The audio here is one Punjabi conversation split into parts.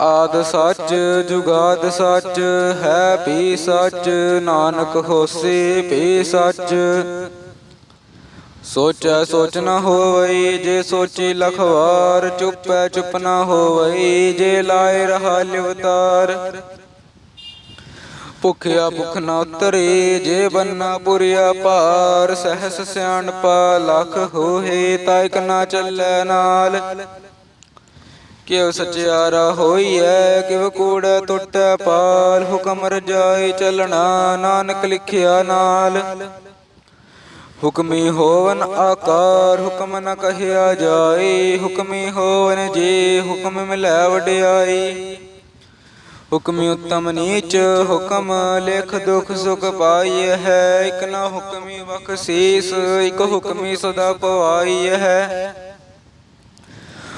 ਆਦ ਸੱਚ, ਜੁਗਾਦ ਸੱਚ, ਹੈ ਵੀ ਸੱਚ, ਨਾਨਕ ਹੋਸੀ ਵੀ ਸੱਚ। ਸੋਚੈ ਸੋਚ ਨ ਹੋਵਈ, ਜੇ ਸੋਚੀ ਲਖਵਾਰ, ਚੁੱਪੈ ਚੁੱਪ ਨਾ ਹੋਵਈ, ਜੇ ਲਾਏ ਰਹਾ ਲਿਵਤਾਰ। ਭੁਖਿਆ ਭੁਖ ਨ ਉਤਰੇ, ਜੇ ਬੰਨਾ ਪੁਰਿਆ ਭਾਰ, ਸਹਸ ਸਿਆਣਪਾ, ਲਖ ਹੋਏ ਤਾਂ ਇਕ ਨਾ ਚੱਲੈ ਨਾਲ। ਕਿਉ ਸਚਿਆਰਾ ਹੋਈਐ, ਕਿਵ ਕੂੜ ਟੁੱਟੈ ਪਾਲ, ਹੁਕਮ ਰਜਾਈ ਚੱਲਣਾ ਨਾਨਕ ਲਿਖਿਆ ਨਾਲ। ਹੁਕਮੀ ਹੋਵਨ ਆਕਾਰ, ਹੁਕਮ ਨ ਕਹਿਆ ਜਾਏ ਹੁਕਮੀ ਹੋਵਨ ਜੇ, ਹੁਕਮ ਮਿਲੈ ਵਡਿਆਈ। ਹੁਕਮੀ ਉਤਮ ਨੀਚ, ਹੁਕਮ ਲੇਖ ਦੁਖ ਸੁਖ ਪਾਈ ਹੈ, ਇਕ ਨਾ ਹੁਕਮੀ ਬਖਸ਼ੀਸ, ਇਕ ਹੁਕਮੀ ਸਦਾ ਪਵਾਈ ਹੈ।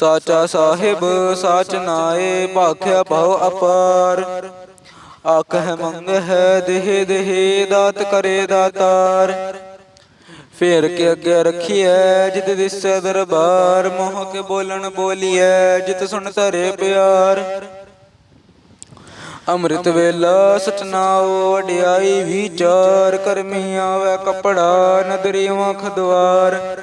ਸਾਚਾ ਸਾਹਿਬ, ਸਾਚ ਨਾਏ, ਭਾਖਿਆ ਭਉ ਅਪਾਰ। ਆਖਹਿ ਮੰਗਹਿ, ਦੇਹ ਦੇਹ, ਦਾਤ ਕਰੇ ਦਾਤਾਰ। ਫੇਰ ਕੇ ਅੱਗੇ ਰਖੀਐ, ਜਿਤ ਦਿਸੈ ਦਰਬਾਰ। ਮੋਹ ਕੇ ਬੋਲਣ ਬੋਲੀਐ, ਜਿਤ ਸੁਣ ਧਰੇ ਪਿਆਰ। ਅੰਮ੍ਰਿਤ ਵੇਲਾ ਸਚਨਾਉ ਵਡਿਆਈ ਵਿਚਾਰ। ਕਰਮੀ ਆਵੇ ਕਪੜਾ ਨਦਰੀ ਮਖ ਦੁਆਰ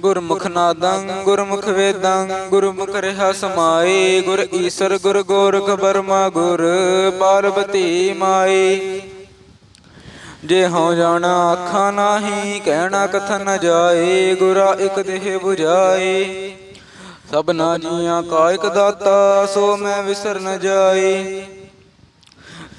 ਗੁਰਮੁਖ ਨਾਦੰ, ਗੁਰਮੁਖ ਵੇਦੰ, ਗੁਰਮੁਖ ਰਹਾ ਸਮਾਏ, ਗੁਰ ਈਸਰ, ਗੁਰ ਗੋਰਖ ਬਰਮਾ, ਗੁਰ ਪਾਰਵਤੀ ਮਾਈ ਜੇ ਹਉ ਜਾਣਾ ਆਖਾਂ ਨਾਹੀ, ਕਹਿਣਾ ਕਥਨ ਨ ਜਾਏ, ਗੁਰਾ ਇਕ ਦੇਹ 부ਝਾਏ ਸਭਨਾ ਜੀਆਂ ਕਾ ਇਕ ਦਾਤਾ, ਸੋ ਮੈਂ ਵਿਸਰ ਨ ਜਾਈ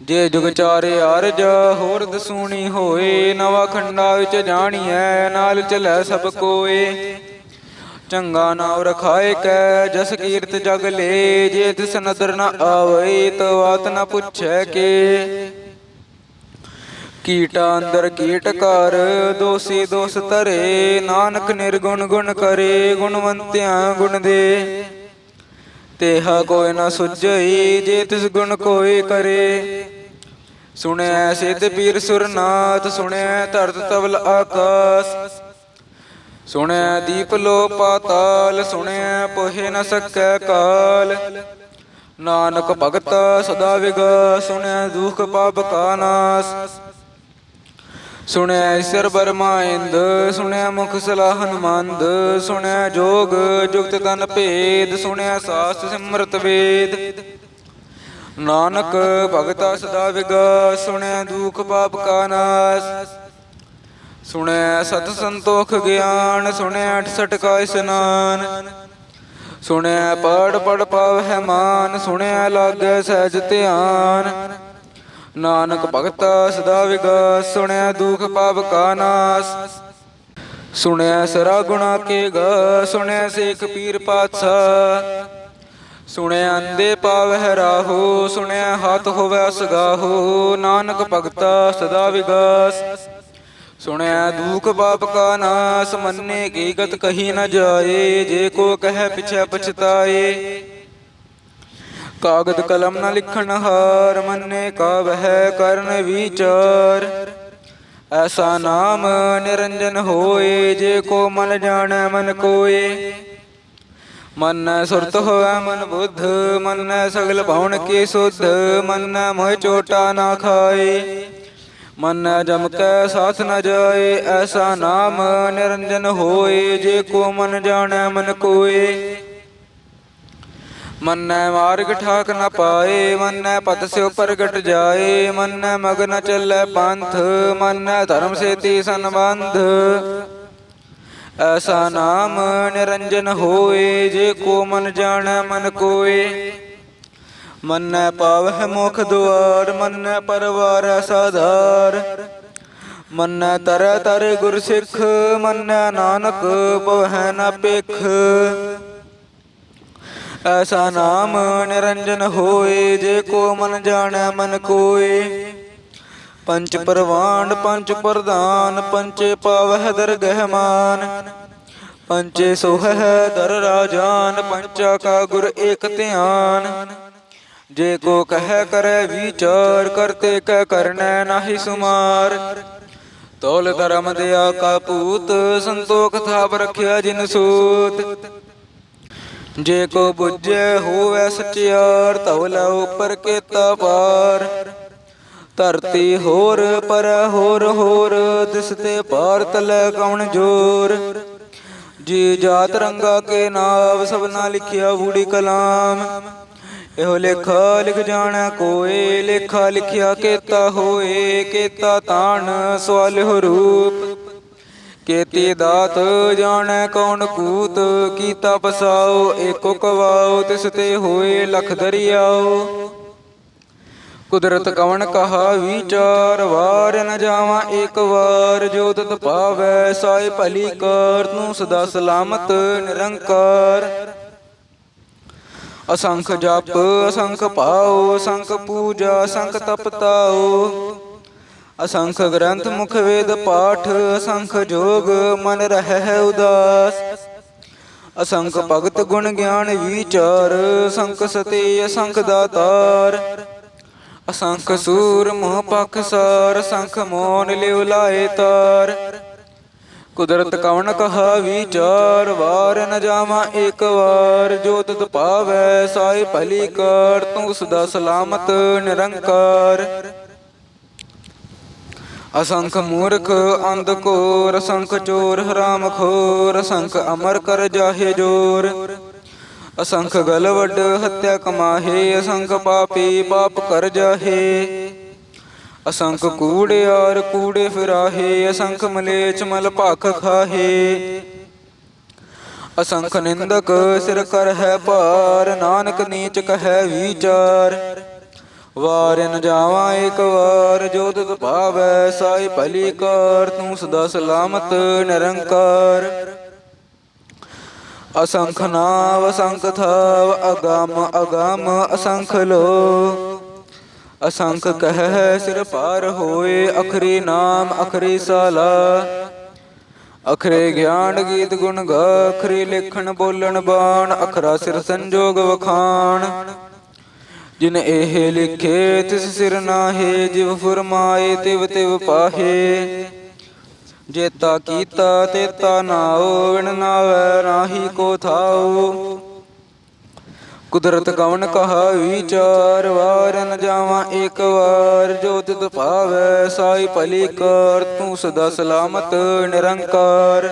ਜੇ ਜੁਗ ਚਾਰੇ ਅਰਜ ਹੋਰ ਦਸੂਣੀ ਹੋਏ, ਨਵਾ ਖੰਡਾ ਵਿੱਚ ਜਾਣੀਐ, ਨਾਲ ਚਲੈ ਸਭ ਕੋਏ। ਚੰਗਾ ਨਾਮ ਰਖਾਏ ਕੈ, ਜਸ ਕੀਰਤ ਜਗ ਲੇ, ਜੇ ਤਿਸ ਨਦਰ ਨ ਆਵੇ ਤਵਾਤ ਨ ਪੁੱਛੈ ਕੇ। ਕੀਟਾ ਅੰਦਰ ਕੀਟ ਕਰ ਦੋਸੀ ਦੋਸ ਧਰੇ, ਨਾਨਕ ਨਿਰਗੁਣ ਗੁਣ ਕਰੇ, ਗੁਣਵੰਤਿਆਂ ਗੁਣ ਦੇ। ਤੇਹਾ ਕੋਈ ਨਾ ਸੁਝਈ, ਜੇ ਤਿਸ ਗੁਣ ਕੋਈ ਕਰੇ। ਸੁਣਿਆ ਸਿੱਧ ਪੀਰ ਸੁਰਨਾਥ ਸੁਣਿਆ ਧਰਤ ਤਵਲ ਆਕਾਸ। ਸੁਣਿਆ ਦੀਪ ਲੋ ਪਾਤਾਲ ਸੁਣਿਆ ਪੋਹੇ ਨ ਸਕੈ ਕਾਲ। ਨਾਨਕ ਭਗਤ ਸਦਾ ਵਿਗਾ ਸੁਣਿਆ ਦੁਖ ਪਾਪ ਕਾ ਨਾਸ। ਸੁਣਿਆ ਈਸ਼ਰ ਬਰਮਾਇੰਦ ਸੁਣਿਆ ਮੁਖ ਸਲਾ ਹਨੁਮੰਦ ਸੁਣਿਆ ਜੋਗ ਜੁਗਤ ਤਨ ਭੇਦ, ਸੁਣਿਆ ਸਾਸਤ ਸਿਮਰਤ ਵੇਦ। ਨਾਨਕ ਭਗਤਾ ਸਦਾ ਵਿਗਾ ਸੁਣਿਆ ਦੁਖ ਪਾਪ ਕਾ ਨਾਸ। ਸੁਣਿਆ ਸਤ ਸੰਤੋਖ ਗਿਆਨ, ਸੁਣਿਆ 68 ਕਾ ਇਸਨਾਨ। ਸੁਣਿਆ ਪੜ ਪੜ ਪਾਵਹਿ ਮਾਨ, ਸੁਣਿਆ ਲਾਗੈ ਸਹਿਜ ਧਿਆਨ। ਨਾਨਕ ਭਗਤਾ ਸਦਾ ਵਿਗਾਸ, ਸੁਣਿਆ ਦੁਖ ਪਾਪ ਕਾ ਨਾਸ। ਸੁਣਿਆ ਸਰਾ ਗੁਣਾ ਕੇ ਗਾ, ਸੁਣਿਆ ਸੇਖ ਪੀਰ ਪਾਤਸ਼ਾਹ। ਸੁਣਿਆ ਅੰਦੇ ਪਾਵਹਿ ਰਾਹੋ, ਸੁਣਿਆ ਹੱਥ ਹੋਵੇ ਸਗਾਹੋ ਨਾਨਕ ਭਗਤਾ ਸਦਾ ਵਿਗਾਸ। ਸੁਣਿਆ ਦੁਖ ਪਾਪ ਕਾ ਨਾਸ, ਮੰਨੇ ਕੀ ਗਤ ਕਹੀ ਨ ਜਾਏ, ਜੇ ਕੋ ਕਹੈ ਪਿਛੈ ਪਛਤਾਏ। ਕਾਗਦ ਕਲਮ ਨਾ ਲਿਖਣ ਹਾਰ, ਮੰਨੇ ਕਾ ਵਹਿ ਕਰਨ ਵਿਚਾਰ। ਐਸਾ ਨਾਮ ਨਿਰੰਜਨ ਹੋਏ, ਜੇ ਕੋ ਮਨ ਜਾਣੈ ਮਨ ਕੋਏ। ਮਨ ਸੁਰਤ ਹੋਵੇ ਮਨ ਬੁੱਧ, ਮਨ ਸਗਲ ਭਉਣ ਕੀ ਸੁਧ, ਮਨ ਮੋਹ ਚੋਟਾ ਨਾ ਖਾਏ। ਮਨ ਜਮ ਕੈ ਸਾਥ ਨ ਜਾਏ, ਐਸਾ ਨਾਮ ਨਿਰੰਜਨ ਹੋਏ, ਜੇ ਕੋ ਮਨ ਜਾਣੈ ਮਨ ਕੋਏ। ਮੰਨੈ ਮਾਰਗ ਠਾਕ ਨ ਪਾਏ, ਮੰਨੈ ਪਤ ਸਿਉ ਪ੍ਰਗਟ ਜਾਏ, ਮੰਨੈ ਮਗਨ ਨ ਚੱਲੈ ਪੰਥ, ਮੰਨੈ ਧਰਮ ਸੇਤੀ ਸੰਬੰਧ। ਐਸਾ ਨਾਮ ਨਿਰੰਜਨ ਹੋਏ, ਜੇ ਕੋ ਮਨ ਜਾਣੈ ਮਨ ਕੋਏ। ਮੰਨੈ ਪਾਵਹਿ ਮੁਖ ਦੁਆਰ, ਮੰਨੈ ਪਰਵਾਰ ਸਾਧਾਰ। ਮੰਨੈ ਤਰ ਤਰ ਗੁਰ ਸਿੱਖ, ਮੰਨੈ ਨਾਨਕ ਪਵਹਿ ਨ ਪੇਖ ਐਸਾ ਨਾਮ ਨਿਰੰਜਨ ਹੋਏ, ਜੇ ਕੋ ਮਨ ਜਾਣੈ ਮਨ ਕੋਏ। ਪੰਚ ਪ੍ਰਵਾਨ, ਪੰਚ ਪ੍ਰਧਾਨ, ਪੰਚੇ ਪਾਵਹਿ ਦਰਗਹਿ ਮਾਨ। ਪੰਚੇ ਸੋਹੈ ਦਰ ਰਾਜਾਨ, ਪੰਚਾ ਕਾ ਗੁਰ ਏਕ ਧਿਆਨ। ਜੇ ਕੋ ਕਹਿ ਕਰੈ ਵਿਚਾਰ, ਕਰਤੇ ਕਹਿ ਕਰਨੈ ਨਾਹੀ ਸੁਮਾਰ। ਤੋਲ ਧਰਮ ਦਿਆ ਕਾ ਪੂਤ, ਸੰਤੋਖ ਥਾਪ ਰਖਿਆ ਜਿਨ ਸੂਤ। ਜੇ ਕੋ ਬੁੱਝੇ ਹੋਵੇ ਸਚਿਆਰ ਧੌਲਾ ਉਪਰ ਕੇਤਾ ਪਾਰ ਧਰਤੀ ਹੋਰ, ਪਰ ਹੋਰ ਹੋਰ ਦਿਸਤੇ ਪਾਰ ਤਲੇ ਕੌਣ ਜੋਰ? ਜੀ ਜਾਤ ਰੰਗਾ ਕੇ ਨਾਮ ਸਭਨਾ ਲਿਖਿਆ ਬੂੜੀ ਕਲਾਮ। ਇਹੋ ਲੇਖਾ ਲਿਖ ਜਾਣਾ ਕੋਏ, ਲੇਖਾ ਲਿਖਿਆ ਕੇਤਾ ਹੋਏ, ਕੇਤਾ ਤਾਣ ਸਵਾਲਿਓ ਰੂਪ। ਕੇਤੀ ਦਾਤ ਜਾਣੈ ਕੌਣ ਕੂਤ, ਕੀਤਾ ਪਸਾਓ ਏਕੋ ਕਵਾਓ, ਤਿਸ ਤੇ ਹੋਏ ਲਖ ਦਰਿਆਓ। ਕੁਦਰਤ ਕਵਣ ਕਹਾ ਵਿਚਾਰ, ਵਾਰ ਨ ਜਾਵਾਂ ਏਕ ਵਾਰ, ਜੋ ਤਤ ਪਾਵੈ ਸਾਈ ਭਲੀ ਕਰ, ਤੂੰ ਸਦਾ ਸਲਾਮਤ, ਨਿਰੰਕਾਰ। ਅਸੰਖ ਜਪ, ਅਸੰਖ ਪਾਓ, ਅਸੰਖ ਪੂਜਾ, ਅਸੰਖ ਤਪਤਾਓ। ਅਸੰਖ ਗ੍ਰੰਥ ਮੁਖ ਵੇਦ ਪਾਠ, ਅਸੰਖ ਜੋਗ ਮਨ ਰਹਿ ਉਦਾਸ। ਅਸੰਖ ਭਗਤ ਗੁਣ ਗਿਆਨ ਵਿਚਾਰ ਅਸੰਖ ਸਤੇ ਅਸੰਖ ਦਾਤਾਰ। ਅਸੰਖ ਸੂਰ ਮੋਹ ਪਖ ਸਾਰ ਅਸੰਖ ਮੋਨ ਲਿਵ ਲਾਏ ਤਾਰ। ਕੁਦਰਤ ਕਵਣ ਕਹਾ ਵਿਚਾਰ, ਵਾਰ ਨ ਜਾਵਾਂ ਏਕ ਵਾਰ। ਜੋ ਤਤ ਪਾਵੈ ਸਾਈ ਭਲੀ ਕਰ, ਤੂੰ ਸਦਾ ਸਲਾਮਤ ਨਿਰੰਕਾਰ। ਅਸੰਖ ਮੂਰਖ ਅੰਧ ਕੋਰ, ਅਸੰਖ ਚੋਰ ਹਰਾਮ ਖੋਰ, ਅਸੰਖ ਅਮਰ ਕਰ ਜਾਹੇ ਜੋਰ। ਅਸੰਖ ਗਲ ਵੱਡ ਹੱਤਿਆ ਕਮਾਹੇ, ਅਸੰਖ ਪਾਪੀ ਪਾਪ ਕਰ ਜਾਹੇ। ਅਸੰਖ ਕੂੜੇ ਕੂੜਿਆਰ ਕੂੜੇ ਫਿਰਾਹੇ, ਅਸੰਖ ਮਲੇਚ ਮਲ ਭਖ ਖਾਹੇ। ਅਸੰਖ ਨਿੰਦਕ ਸਿਰ ਕਰ ਹੈ ਭਾਰ, ਨਾਨਕ ਨੀਚ ਕਹੈ ਵਿਚਾਰ। ਵਾਰ ਜਾਵਾਂ ਏਕ ਵਾਰ, ਜੋ ਤਤ ਭਾਵੈ ਸਾਈ ਭਲੀ ਕਰ, ਤੂੰ ਸਦਾ ਸਲਾਮਤ ਨਿਰੰਕਾਰ। ਅਸੰਖ ਨਾਮ ਅਸੰਖ ਥਾਵ, ਅਗਮ ਅਗਮ, ਅਸੰਖ ਲੋ। ਅਸੰਖ ਕਹਿ ਸਿਰ ਪਾਰ ਹੋਏ, ਅਖਰੀ ਨਾਮ, ਅਖਰੀ ਸਾਲਾ। ਅਖਰੇ ਗਿਆਨ ਗੀਤ ਗੁਣ ਗਾ, ਅਖਰੀ ਲਿਖਣ ਬੋਲਣ ਬਾਣ, ਅਖਰਾ ਸਿਰ ਸੰਜੋਗ ਵਖਾਣ। ਜਿਨ ਇਹ ਲਿਖੇ, ਤਿਸ ਸਿਰ ਨਾਹੇ, ਜਿਵ ਫਰਮਾਏ, ਤਿਵ ਤਿਵ ਪਾਹੇ। ਜੇਤਾ ਕੀਤਾ, ਤੇਤਾ ਨਾਉ ਵਿਣ ਨਾਵੈ ਨਾਹੀ ਕੋ ਥਾਉ। ਕੁਦਰਤ ਕਵਨ ਕਹਾ ਵਿਚਾਰ ਵਾਰ ਨ ਜਾਵਾਂ ਏਕ ਵਾਰ। ਜੋ ਤਿਤ ਭਾਵੈ, ਸਾਈ ਭਲੀ ਕਰ, ਤੂੰ ਸਦਾ ਸਲਾਮਤ, ਨਿਰੰਕਾਰ।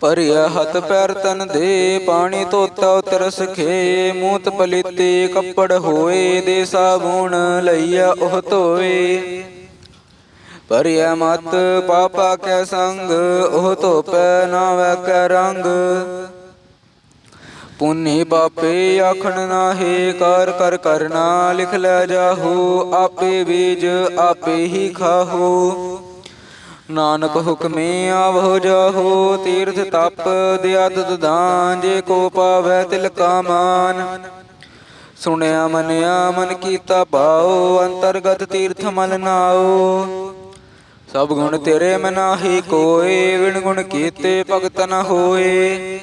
ਭਰਿਆ ਹੱਥ ਪੈਰ ਤਨ ਦੇ, ਪਾਣੀ ਧੋਤਾ ਉਤਰ ਸਖੇ ਮੂਤ ਪਲੀਤੇ ਕੱਪੜ ਹੋਏ ਦੇ ਸਾਬੂਣ ਲਈਆ ਉਹ ਧੋਏ। ਭਰਿਆ ਮਤ ਪਾਪਾ ਕੈ ਸੰਗ, ਉਹ ਧੋਪੈ ਨਾ ਵੈ ਕੈ ਰੰਗ। ਪੁੰਨੇ ਬਾਪੇ ਆਖਣ ਨਾਹੇ, ਕਰ ਕਰ ਕਰਨਾ, ਲਿਖ ਲੈ ਜਾਹੋ, ਆਪੇ ਬੀਜ ਆਪੇ ਹੀ ਖਾਹੂ। ਨਾਨਕ ਹੁਕਮੇ ਆਵੋ ਜਾਹੋ, ਤੀਰਥ ਤਪ ਦਿਆ ਦਾਨ ਜੇ ਕੋ ਪਾਵੈ ਤਿਲ ਕਾ ਮਾਨ ਸੁਣਿਆ, ਮਨਿਆ, ਮਨ ਕੀਤਾ ਭਾਉ, ਅੰਤਰਗਤ ਤੀਰਥ ਮਲ ਨਾਉ। ਸਭ ਗੁਣ ਤੇਰੇ ਮਨਾਹੀ ਕੋਏ ਵਿਣ ਗੁਣ ਕੀਤੇ ਭਗਤ ਨ ਹੋਏ।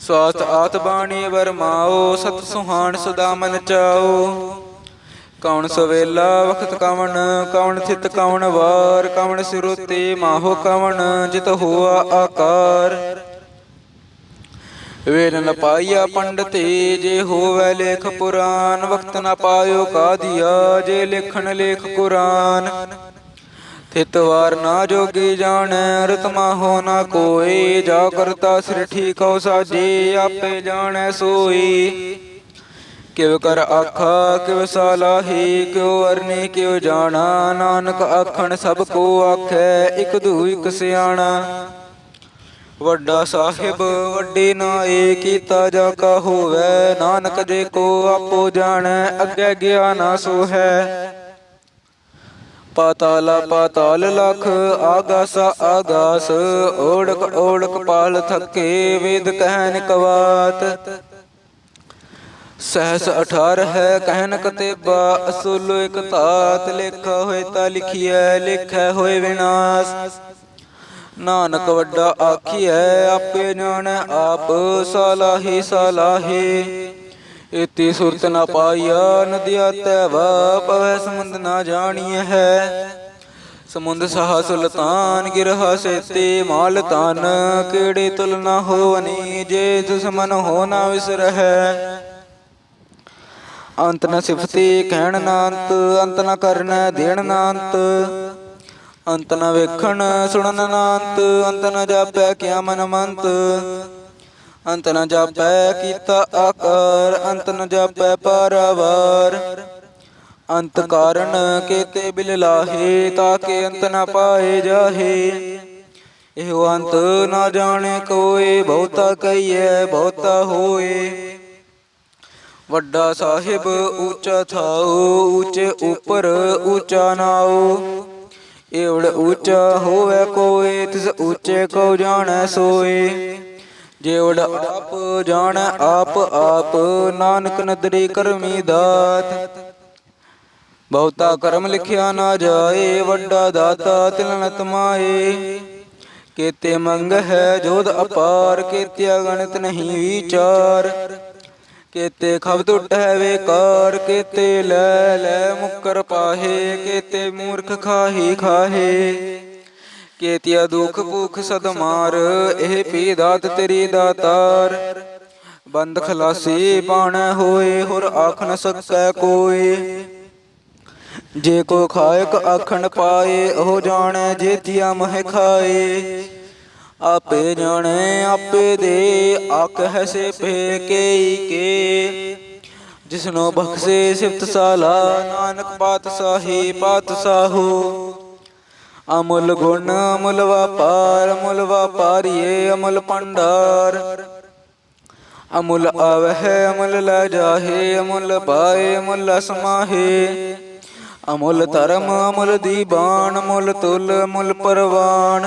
ਸਵਾਤ ਆਤ ਬਾਣੀ ਵਰਮਾਓ ਸਤ ਸੁਹਾਣ ਸਦਾ ਮਨ ਚਾਓ ਕੌਣ ਸਵੇਲਾ, ਵਖਤ ਕਵਣ ਕਵਣ ਥਿਤ ਕਵਣ ਵਾਰ, ਕਵਣ ਸਿਰੁਤੇ ਮਾਹੋ ਕਵਣ, ਜਿਤ ਹੋਆ ਆਕਾਰ। ਵੇਲ ਨ ਪਾਈਆ ਪੰਡਤੇ, ਜੇ ਹੋਵੈ ਲੇਖ ਪੁਰਾਨ ਵਕਤ ਨ ਪਾਇਓ ਕਾਦੀਆ, ਜੇ ਲਿਖਣ ਲੇਖ ਕੁਰਾਨ। ਥਿਤ ਵਾਰ ਨਾ ਜੋਗੀ ਜਾਣ ਰਤਮਾ ਹੋ ਨਾ ਕੋਈ ਜਾ ਕਰਤਾ ਸਿਰ ਠੀਕੋ ਸਾਜੇ, ਆਪੇ ਜਾਣੈ ਸੋਈ। ਕਿਵ ਕਰ ਆਖਾ, ਕਿਵ ਸਾਲਾਹੀ ਕਿਉ ਵਰਨੇ, ਕਿਉ ਜਾਣਾ। ਨਾਨਕ ਆਖਣ, ਸਭ ਕੋ ਆਖੈ, ਇਕ ਦੂ, ਇਕ ਸਿਆਣਾ। ਵੱਡਾ ਸਾਹਿਬ, ਵੱਡੇ ਨਾਏ ਕੀਤਾ ਜਾ ਕਾ ਹੋਵੈ। ਨਾਨਕ ਦੇ ਕੋ ਆਪੋ ਜਾਣੈ, ਅੱਗੇ ਗਿਆ ਗਿਆਨਾ ਸੋ ਹੈ ਪਾਤਾਲਾ, ਪਾਤਾਲ ਲਖ, ਆਗਾਸ ਆਗਾਸ। ਓੜਕ ਓੜਕ ਪਾਲ ਥੱਕੇ, ਵੇਦ ਕਹਿਨ ਕਵਾਤ। ਸਹਸ 18 ਹੈ ਕਹਿਨ ਕਤੇਬਾ ਅਸੁਲ ਇਕ ਧਾਤ ਲੇਖਾ ਹੋਏ ਤਾ ਲਿਖੀਐ, ਲਿਖੈ ਹੋਏ ਵਿਨਾਸ਼। ਨਾਨਕ ਵੱਡਾ ਆਖੀਐ, ਆਪੇ ਜਾਣੈ ਆਪ, ਸਲਾਹੀ ਸਲਾਹੀ। ਇਤੀ ਸੁਰਤ ਨ ਪਾਈਆ, ਨਦਿਆ ਤੈਵਾ ਪਵੈ ਸਮੁੰਦ ਨਾ ਜਾਣੀ ਹੈ। ਸਮੁੰਦ ਸਹਾ ਸੁਲਤਾਨ ਗਿਰਹਾ ਸੇਤੇ, ਮਾਲ ਤਨ ਕਿਹੜੇ ਤੁਲਨਾ ਹੋਵਨੀ, ਜੇ ਦੁਸ਼ਮਨ ਹੋ ਨਾ ਵਿਸਰਹਿ। ਅੰਤ ਨ ਸਿਫਤੀ ਕਹਿਣ ਨਾ ਅੰਤ ਅੰਤ ਨ ਕਰਨ ਦੇਣ ਨਾ ਅੰਤ ਅੰਤ ਨ ਵੇਖਣ ਸੁਣਨ ਨਾ ਅੰਤ ਅੰਤ ਨ ਜਾਪੈ ਕਿਆ ਮਨ ਮੰਤ। ਅੰਤ ਨ ਜਾਪੈ ਕੀਤਾ ਆਕਾਰ, ਅੰਤ ਨ ਜਾਪੈ ਪਾਰਾਵਾਰ। ਅੰਤ ਕਾਰਨ ਕੇਤੇ ਬਿਲ ਲਾਹੇ ਤਾਕੇ ਅੰਤ ਨ ਪਾਏ ਜਾਹੇ। ਇਹੋ ਅੰਤ ਨਾ ਜਾਣੇ ਕੋਏ, ਬਹੁਤਾ ਕਹੀਐ, ਬਹੁਤਾ ਹੋਏ। ਵੱਡਾ ਸਾਹਿਬ ਉੱਚਾ ਥਾਉ, ਉੱਚੇ ਉਪਰ ਉੱਚਾ ਨਾਉ। ਏਵੜ ਉੱਚਾ ਹੋਵੇ ਕੋਏ ਤਿਸ ਉੱਚੇ ਕੋ ਜਾਣੈ ਸੋਏ। ਜੇਵੜ ਆਪ ਜਾਣੈ, ਆਪ ਆਪ ਨਾਨਕ ਨਦਰੀ ਕਰਮੀ ਦਾਤ। ਬਹੁਤਾ ਕਰਮ ਲਿਖਿਆ ਨਾ ਜਾਏ, ਵੱਡਾ ਦਾਤਾ ਤਿਲਨ ਤਮਾਏ ਕੇਤੇ ਮੰਗ ਹੈ ਜੋਧ ਅਪਾਰ ਕੇਤਿਆ ਗਣਿਤ ਨਹੀਂ ਵਿਚਾਰ। ਕੇਤੇ ਖਬ ਟੁੱਟੈ ਵੇਕਾਰ ਕੇਤੇ ਲੈ ਲੈ ਮੁਕਰ ਪਾਹੇ, ਕੇਤੇ ਮੂਰਖ ਖਾਹੀ ਖਾਹੇ। ਕੇਤਿਆ ਦੁਖ ਭੁਖ ਸਦ ਮਾਰ, ਇਹ ਪੀ ਦਾਤ ਤੇਰੀ ਦਾਤਾਰ। ਬੰਦ ਖਲਾਸੀ ਬਾਣੈ ਹੋਏ, ਹੋਰ ਆਖ ਨ ਸਕੈ ਕੋਈ। ਜੇ ਕੋ ਖਾਇਕ ਆਖਣ ਪਾਏ, ਉਹ ਜਾਣੈ ਜੇਤੀਆ ਮਹਿ ਖਾਏ। ਆਪੇ ਜਾਣੇ, ਆਪੇ ਦੇ, ਆਖ ਹੈ ਸੇ ਪੇ ਕੇਈ ਕੇ। ਜਿਸਨੋ ਬਖਸ਼ੇ ਸਿਫਤ ਸਾਲਾ, ਨਾਨਕ ਪਾਤਸ਼ਾਹੀ ਪਾਤਸ਼ਾਹੋ। ਅਮੁੱਲ ਗੁਣ, ਅਮੁੱਲ ਵਪਾਰ, ਅਮੁੱਲ ਵਪਾਰੀਏ, ਅਮੁੱਲ ਭੰਡਾਰ। ਅਮੁੱਲ ਆਵਹਿ, ਅਮੁੱਲ ਲੈ ਜਾਹੇ, ਅਮੁੱਲ ਪਾਏ, ਅਮੁੱਲ ਸਮਾਹੇ ਅਮੁੱਲ ਧਰਮ, ਅਮੁੱਲ ਦੀਬਾਨ, ਅਮੁੱਲ ਤੁਲ, ਅਮੁੱਲ ਪਰਵਾਨ।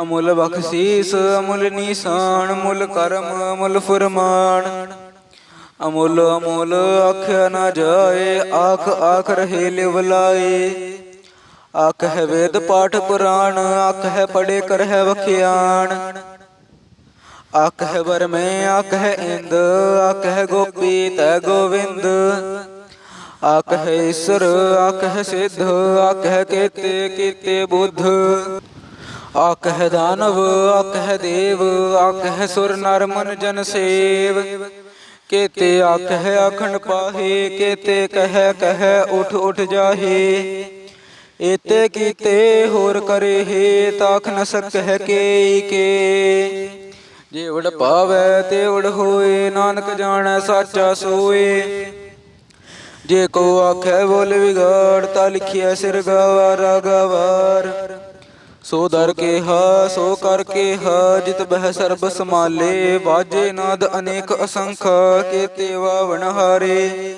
ਅਮੁੱਲ ਬਖਸ਼ੀਸ, ਅਮੁੱਲ ਨਿਸ਼ਾਨ, ਅਮੁੱਲ ਕਰਮ, ਅਮੁੱਲ ਫਰਮਾਨ। ਅਮੁੱਲ ਅਮੁੱਲ ਆਖਿਆ ਨਾ ਜਾਏ, ਆਖ ਆਖ ਰਹੇ ਲਿਵਲਾਏ ਆਖ ਹੈ ਵੇਦ ਪਾਠ ਪੁਰਾਣ, ਆਖ ਹੈ ਪੜੇ ਕਰ ਹੈ ਵਖਿਆਣ। ਆਖ ਹੈ ਵਰ ਮੈਂ, ਆਖ ਹੈ ਇੰਦ, ਆਖ ਹੈ ਗੋਪੀ, ਤੈ ਗੋਵਿੰਦ। ਆਖ ਹੈ ਈਸ਼ਰ, ਆਖ ਹੈ ਸਿੱਧ, ਆਖ ਹੈ ਕੇਤੇ, ਕੀਤੇ ਬੁੱਧ। ਆਖ ਹੈ ਦਾਨਵ, ਆਖ ਹੈ ਦੇਵ, ਆਖ ਹੈ ਸੁਰ ਨਰ ਮਨ ਜਨ ਸੇਵ। ਕੇਤੇ ਆਖ ਹੈ ਆਖਣ ਪਾਹੇ, ਕੇਤੇ ਕਹਿ ਕਹਿ, ਉਠ ਉਠ ਜਾਹੇ। ਏਤੇ ਕੀਤੇ ਹੋਰ ਕਰੇ ਹੈ ਤਾਖ ਨ ਸਕਹਿ ਕੇ ਕੇ। ਜੇ ਉੜ ਪਾਵੈ, ਤੇ ਉੜ ਹੋਏ, ਨਾਨਕ ਜਾਣੈ, ਸਾਚਾ ਸੋਏ। ਜੇ ਕੋ ਆਖੈ, ਬੋਲ ਵਿਗਾੜ, ਤਾ ਲਿਖਿਆ ਸਿਰ ਗਾਵਾ, ਰਾਗਾਵਾਰ। ਸੋ ਦਰ ਕੇ ਹਾ, ਸੋ ਕਰ ਕੇ ਹਾ, ਜਿਤ ਬਹਿ ਸਰਬ ਸਮਾਲੇ ਬਾਜੇ ਨਾਦ ਅਨੇਕ ਅਸੰਖ, ਕੇਤੇ ਵਾਵਣ ਹਾਰੇ।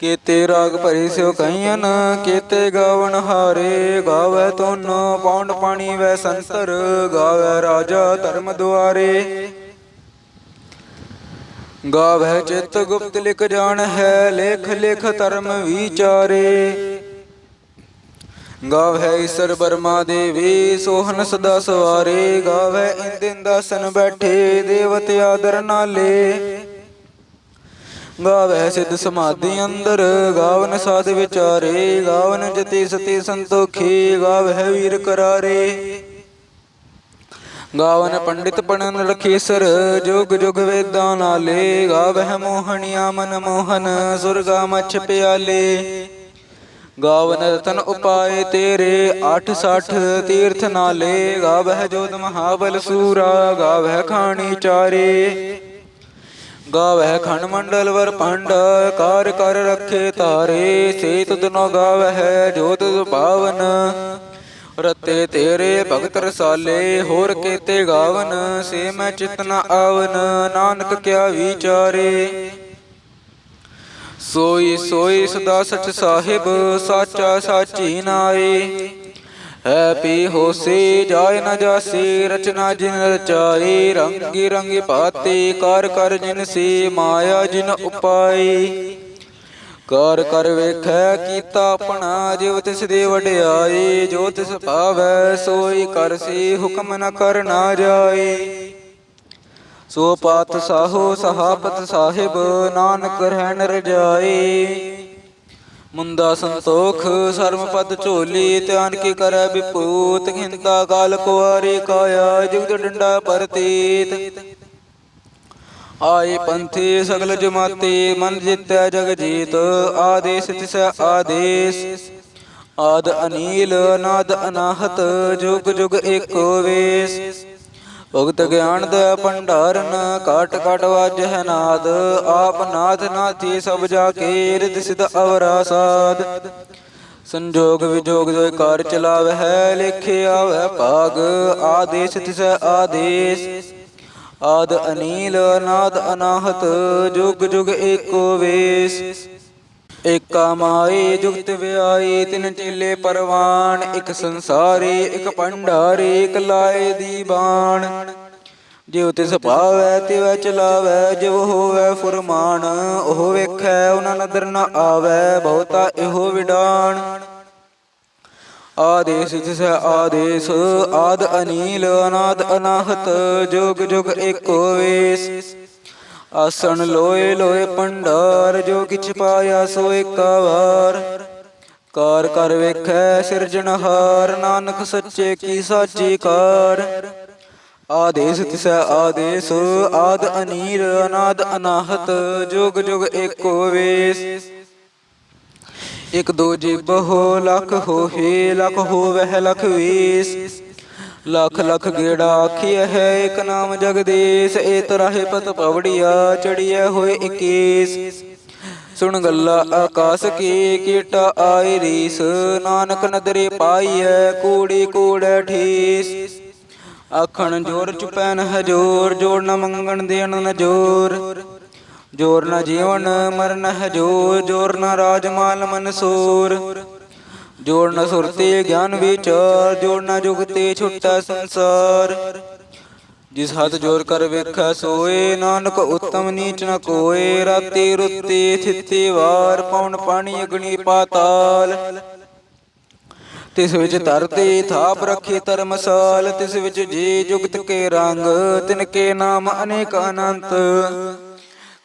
ਕੇਤੇ ਰਾਗ ਭਰੇ ਸਿਓ ਕਈਨ ਕੇਤੇ ਗਾਵਣ ਹਾਰੇ। ਗਾਵੇ ਤੁਨ ਪੌਂਡ ਪਾਣੀ ਵੈ ਸੰਤਰ, ਗਾਵੇ ਰਾਜਾ ਧਰਮ ਦੁਆਰੇ। ਗਾਵੇ ਚਿਤ ਗੁਪਤ ਲਿਖ ਜਾਣ ਹੈ ਲੇਖ ਲਿਖ ਧਰਮ ਵਿਚਾਰੇ। ਗਾਵੇ ਈਸ਼ਰ ਬਰਮਾ ਦੇਵੀ ਸੋਹਨ ਸਦਾ ਸਵਾਰੇ। ਗਾਵੈ ਇੰਦਿਨ ਦਾਸਨ ਬੈਠੇ, ਦੇਵਤ ਆਦਰ ਨਾਲੇ। ਗਾਵੇ ਸਿੱਧ ਸਮਾਧੀ ਅੰਦਰ, ਗਾਵਨ ਸਾਧ ਵਿਚਾਰੇ। ਗਾਵਨ ਜਤੀ ਸਤੀ ਸੰਤੋਖੀ, ਗਾਵੇ ਵੀਰ ਕਰਾਰੇ। ਗਾਵਨ ਪੰਡਿਤ ਪਣਨ ਰਖੀਸਰ ਜੁਗ ਜੁਗ ਵੇਦਾਂ ਨਾਲੇ। ਗਾਵਹਿ ਮੋਹਣਿਆ ਮਨ ਮੋਹਨ ਸੁਰਗਾ ਮਛ ਪਿਆਲੇ। ਗਾਵਨ ਰਤਨ ਉਪਾਏ ਤੇਰੇ 860 ਤੀਰਥ ਨਾਲੇ। ਗਾਵਹਿ ਜੋਤ ਮਹਾਬਲ ਸੂਰਾ, ਗਾਵਹਿ ਖਾਣੀ ਚਾਰੇ। ਗਾਵਹਿ ਖੰਡ ਮੰਡਲ ਵਰ ਪੰਡ ਕਾਰ ਕਰ ਰੱਖੇ ਤਾਰੇ। ਸੇ ਤੁਧਨੋ ਗਾਵਹਿ, ਜੋਤ ਪਾਵਨ ਰਤੇ ਤੇਰੇ ਭਗਤ ਰਸਾਲੇ, ਹੋਰ ਕੇਤੇ ਗਾਵਨ। ਸੇ ਮੈਂ ਚਿਤਨਾ ਆਵਨ, ਨਾਨਕ ਕਿਆ ਵਿਚਾਰੇ। ਸੋਈ ਸੋਈ ਸਦਾ ਸਚ ਸਾਹਿਬ, ਸਾਚਾ ਸਾਚੀ ਨਾਏ। ਹੈ ਪੀ ਹੋਸੀ ਜਾਇ ਨ ਜਾਸੀ, ਰਚਨਾ ਜਿਨ ਰਚਾਈ ਰੰਗੀ ਰੰਗੀ ਭਾਤੀ ਕਰ ਕਰ ਜਿਨ ਸੀ ਮਾਇਆ ਜਿਨ ਉਪਾਈ ਕਰ ਕਰ ਵੇਖੈ ਕੀਤਾ ਆਪਣਾ ਜਿਵ ਤਿਸ ਦੇ ਵਡਿਆਈ ਜੋ ਤਿਸ ਭਾਵੈ, ਸੋਈ ਕਰਸੀ ਹੁਕਮ ਨ ਕਰਨਾ ਜਾਏ। ਸੋ ਪਾਤ ਸਾਹੋ ਸਹਾਪਤ ਸਾਹਿਬ, ਨਾਨਕ ਰਹਿਣ ਰਜਾਈ। ਮੁੰਦਾ ਸੰਤੋਖ, ਸਰਮ ਪਦ ਝੋਲੀ, ਧਿਆਨ ਕੀ ਕਰੈ ਵਿਪੂਤ ਘਿੰਤਾ ਕਾਲ ਕੁਵਾਰੀ ਕਾਇਆ ਜੁਗਤ ਡੰਡਾ ਪਰਤੀਤ। ਆਏ ਪੰਥੀ ਸਗਲ ਜਮਾਤੀ, ਮਨ ਜਿਤੈ ਜਗ ਜੀਤ, ਆਦੇਸ ਤਿਸ ਆਦੇਸ। ਆਦ ਅਨੀਲ ਨਾਦ ਅਨਾਹਤ, ਜੁਗ ਜੁਗ ਏਕੋ ਵੇਸ। ਭਗਤ ਗਿਆਨ ਦਾ ਭੰਡਾਰਨ, ਕਾਟ ਕਾਟ ਵਾਜਹਿ ਨਾਦ। ਆਪ ਨਾਥ ਨਾਥੀ ਸਭ ਜਾ ਕੇ ਰਿਤ ਸਿਧ ਅਵਰਾ ਸਾਧ ਸੰਜੋਗ ਵਿਜੋਗ ਜੋ ਕਾਰ ਚਲਾਵਹਿ ਲਿਖਿਆ ਆਵੈ ਭਾਗ। ਆਦੇਸ ਤਿਸ ਆਦੇਸ। ਆਦ ਅਨੀਲ, ਅਨਾਦ ਅਨਾਹਤ, ਜੁਗ ਜੁਗ ਏਕੋ ਵੇਸ। ਏਕਾ ਮਾਈ ਜੁਗਤ ਵਿਆਈ ਤਿਨ ਚੇਲੇ ਪਰਵਾਨ, ਇਕ ਸੰਸਾਰੀ, ਇਕ ਭੰਡਾਰੀ, ਇਕ ਲਾਏ ਦੀ ਬਾਣ। ਜਿਉ ਤਿਸ ਭਾਵੈ, ਤਿਵੈ ਚਲਾਵੈ ਜਿਉ ਹੋਵੈ ਫੁਰਮਾਨ, ਉਹ ਵੇਖੈ, ਉਹਨਾਂ ਨਦਰ ਨ ਆਵੈ, ਬਹੁਤਾ ਇਹੋ ਵਿਡਾਣ। ਆਦੇਸ ਤਿਸ ਆਦੇਸ, ਆਦ ਅਨੀਲ, ਅਨਾਦ ਅਨਾਹਤ, ਜੁਗ ਜੁਗ ਏਕੋ ਵੇਸ। ਆਸਣ ਲੋਏ ਲੋਏ ਪੰਡਾਰ ਜੋ ਕਿਛ ਪਾਇਆ ਸੋ ਏਕਾ ਵਾਰ ਕਾਰ ਕਰ ਵੇਖੈ ਸਿਰਜਣਹਾਰ, ਨਾਨਕ ਸੱਚੇ ਕੀ ਸਾਚੀ ਕਾਰ। ਆਦੇਸ ਤਿਸ ਆਦੇਸ, ਆਦ ਅਨੀਰ, ਅਨਾਦ ਅਨਾਹਤ, ਜੁਗ ਜੁਗ ਏਕੋ ਵੇਸ। ਇਕ ਦੋ ਜਿਬ ਹੋ, ਲਖ ਹੋਹੇ, ਲਖ ਹੋਵਹਿ, ਲਖ ਵੀਸ। ਲਖ ਲਖ ਗੇੜਾ ਆਖਿਆ ਹੈ ਇਕ ਨਾਮ ਜਗਦੀਸ਼ ਏ ਤਰਾਹੇ ਪਤ ਪਵੜੀਆ ਚੜੀਐ ਹੋਏ 21 ਸੁਣ ਗੱਲਾ ਆਕਾਸ ਕੀ ਕੀਟਾ ਆਈ ਰੀਸ, ਨਾਨਕ ਨਦਰੇ ਪਾਈਐ ਕੂੜੀ ਕੂੜੈ ਠੀਸ। ਆਖਣ ਜੋਰ ਚੁਪੈ ਨ ਹਜੋਰ ਜੋੜ ਨ ਮੰਗਣ ਦੇਣ ਨ ਜੋਰ। ਜੋਰ ਨ ਜੀਵਨ ਮਰਨ ਹਜੋਰ ਜੋਰ ਨ ਰਾਜਮਾਲ ਮਨਸੂਰ। ਜੋੜ ਨ ਸੁਰਤੇ ਗਿਆਨ ਵਿਚਾਰ ਜੋੜ ਨ ਜੁਗਤੇ ਛੁੱਟਾ ਸੰਸਾਰ। ਜਿਸ ਹੱਥ ਜੋਰ ਕਰ ਵੇਖੈ ਸੋਏ ਨਾਨਕ ਉਤਮ ਨੀਚ ਨ ਕੋਏ ਰਾਤੀ ਰੁੱਤੀ ਥਿੱਤੀ ਵਾਰ ਪੌਣ ਪਾਣੀ ਅਗਣੀ ਪਾਤਾਲ। ਤਿਸ ਵਿੱਚ ਧਰਤੀ ਥਾਪ ਰੱਖੀ ਧਰਮਸਾਲ। ਤਿਸ ਵਿੱਚ ਜੀ ਜੁਗਤ ਕੇ ਰੰਗ ਤਿਨ ਕੇ ਨਾਮ ਅਨੇਕ ਅਨੰਤ।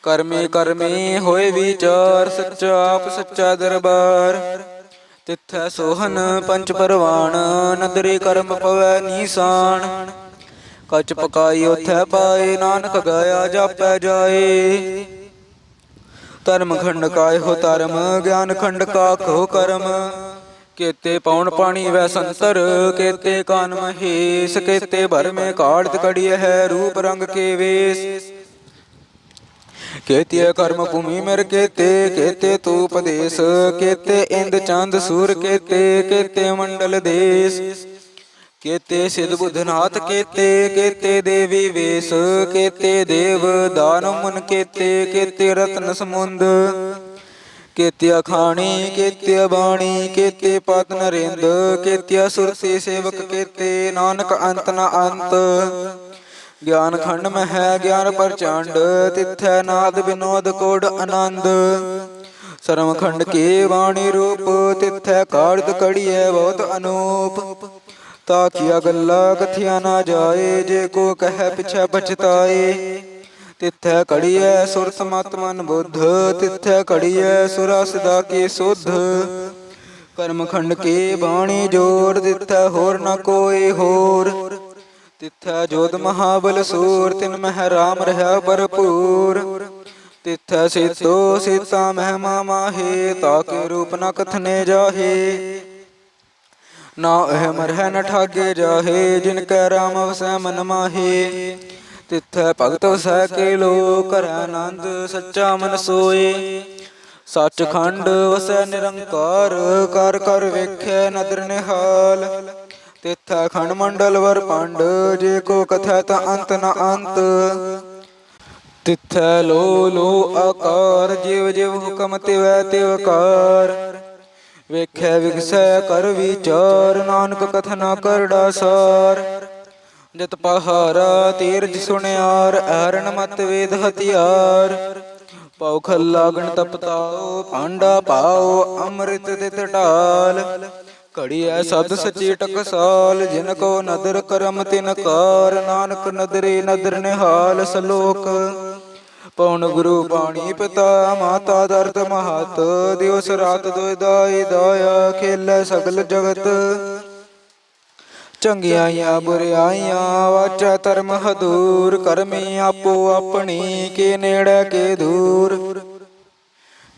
ਕਰਮੇ ਕਰਮੇ ਹੋਏ ਵਿਚਾਰ ਸੱਚਾ ਆਪ ਸੱਚਾ ਦਰਬਾਰ। ਤਿਥੈ ਸੋਹਨ ਪੰਚ ਪਰਵਾਨ ਨਦਰੇ ਕਰਮ ਪਵੈ ਨੀਸਾਨ ਕਚ ਪਕਾਈ ਉਥੈ ਪਾਏ, ਨਾਨਕ ਗਾਇਆ ਜਾਪੈ ਜਾਏ। ਧਰਮ ਖੰਡ ਕਾਇ ਹੋ ਧਰਮ, ਗਿਆਨ ਖੰਡ ਕਾ ਕੋ ਕਰਮ। ਕੇਤੇ ਪੌਣ ਪਾਣੀ ਵੈ ਸੰਤਰ, ਕੇਤੇ ਕਾਨ ਮਹੇਸ਼ ਕੇਤੇ ਭਰ ਮੇ ਕਾੜਤ ਕੜੀਏ ਹੈ ਰੂਪ ਰੰਗ ਕੇ ਵੇਸ। ਕੇਤਿਆ ਕਰਮ ਭੂਮੀ ਮੇਰ ਕੇਤੇ ਕੇਤੇ ਤੂ ਉਪਦੇਸ਼ ਕੇਤੇ ਇੰਦ ਚੰਦ ਸੂਰ ਕੇਤੇ ਕੇਤੇ ਮੰਡਲ ਦੇਸ। ਕੇਤੇ ਸਿਧ ਬੁਧਨਾਥ ਕੇਤੇ ਕੇਤੇ ਦੇਵੀ ਵੇਸ, ਕੇਤੇ ਦੇਵ ਦਾਨ ਮੁਨ ਕੇਤੇ ਕੇਤੇ ਰਤਨ ਸਮੁੰਦ। ਕੇਤਿਆ ਖਾਣੀ ਕੇਤਿਆ ਬਾਣੀ ਕੇਤੇ ਪਤ ਨਰਿੰਦ ਕੇਤਿਆ ਸੁਰਤੀ ਸੇਵਕ ਕੇਤੇ, ਨਾਨਕ ਅੰਤ ਨਾ ਅੰਤ। ਗਿਆਨ ਖੰਡ ਮਹਿ ਹੈ ਗਿਆਨ ਪ੍ਰਚੰਡ, ਤਿਥੈ ਨਾਦ ਵਿਨੋਦ ਕੋਡ ਆਨੰਦ। ਸਰਮ ਖੰਡ ਕੀ ਬਾਣੀ ਰੂਪ, ਤਿਥੈ ਕਾੜਤ ਕੜੀਐ ਬਹੁਤ ਅਨੂਪ। ਤਾ ਕੀਆ ਗੱਲਾ ਕਥਿਆ ਨਾ ਜਾਏ, ਜੇ ਕੋ ਕਹੈ ਪਿਛੈ ਬਚਤਾਏ ਤਿਥੈ ਕੜੀਐ ਸੁਰ ਸਮਤ ਮਨ ਬੁੱਧ, ਤਿਥੈ ਕੜੀਐ ਸੁਰਾ ਸਦਾ ਕੀ ਸੁਧ। ਕਰਮ ਖੰਡ ਕੀ ਬਾਣੀ ਜੋੜ ਤਿਥੈ ਹੋਰ ਨਾ ਕੋਈ ਹੋਰ। ਤਿਥੈ ਜੋਤ ਮਹਾਬਲ ਸੂਰ, ਤਿਨ ਮਹਿ ਰਾਮ ਰਹਾ ਭਰਪੂਰ। ਤਿਥੈ ਸੀਤੋ ਸੀਤਾ ਮਹਿਮਾ ਮਾਹੇ ਤਾਕੇ ਰੂਪ ਨ ਕਥਨੇ ਜਾਹੇ। ਨਾ ਇਹ ਮਰਹਿ ਨ ਠਾਗੇ ਜਾਹੇ, ਜਿਨ ਕੈ ਰਾਮ ਵਸੈ ਮਨ ਮਾਹੇ। ਤਿਥੈ ਭਗਤ ਵਸੈ ਕੇ ਲੋ ਕਰੈ ਆਨੰਦ ਸੱਚਾ ਮਨ ਸੋਏ। ਸੱਚਖੰਡ ਵਸੈ ਨਿਰੰਕਾਰ, ਕਰ ਕਰ ਵੇਖੈ ਨਦਰ ਨਿਹਾਲ। ਤਿਥੈ ਖੰਡ ਮੰਡਲ ਵਰ ਪੰਡ, ਜੇ ਕੋ ਕਥੈ ਤਾ ਅੰਤ ਨ ਅੰਤ। ਤਿਥੈ ਲੋ ਲੋ ਆਕਾਰ, ਜਿਵ ਜਿਵ ਹੁਕਮ ਤਿਵੈ ਤਿਵ ਵੇਖੈ ਵਿਗਸੈ ਕਰ ਵਿਚਾਰ, ਨਾਨਕ ਕਥਨਾ ਕਰੜਾ ਸਾਰ ਜਤ ਪਹਾਰਾ ਤੀਰਜ ਸੁਣਿਆਰ, ਐਰਨ ਮਤ ਵੇਦ ਹਥਿਆਰ। ਪਾਉ ਖੱਲਾ ਗਣ ਤਪਤਾਓ ਪਾਂਡਾ ਪਾਓ ਅੰਮ੍ਰਿਤ ਤਿਤ ਢਾਲ। ਘੜੀ ਘੜੀਐ ਸਬਦ ਸੱਚੀ ਟਕਸਾਲ, ਜਿਨ ਕੋ ਨਦਰ ਕਰਮ ਤਿਨ ਕਾਰ, ਨਾਨਕ ਨਦਰੇ ਨਦਰ ਨਿਹਾਲ ਸਲੋਕ। ਪਉਣ ਗੁਰੂ ਬਾਣੀ ਪਿਤਾ, ਮਾਤਾ ਦਰਦ ਮਹਤ, ਦਿਵਸ ਰਾਤ ਦੁਇ ਦਾਈ ਦਾਇਆ, ਖੇਲੇ ਸਗਲ ਜਗਤ। ਚੰਗਿਆਈਆਂ, ਬੁਰਿਆਈਆਂ, ਵਾਚਾ ਧਰਮ ਹਦੂਰ, ਕਰਮੀ ਆਪੋ ਆਪਣੀ, ਕੇ ਨੇੜੇ ਕੇ ਦੂਰ।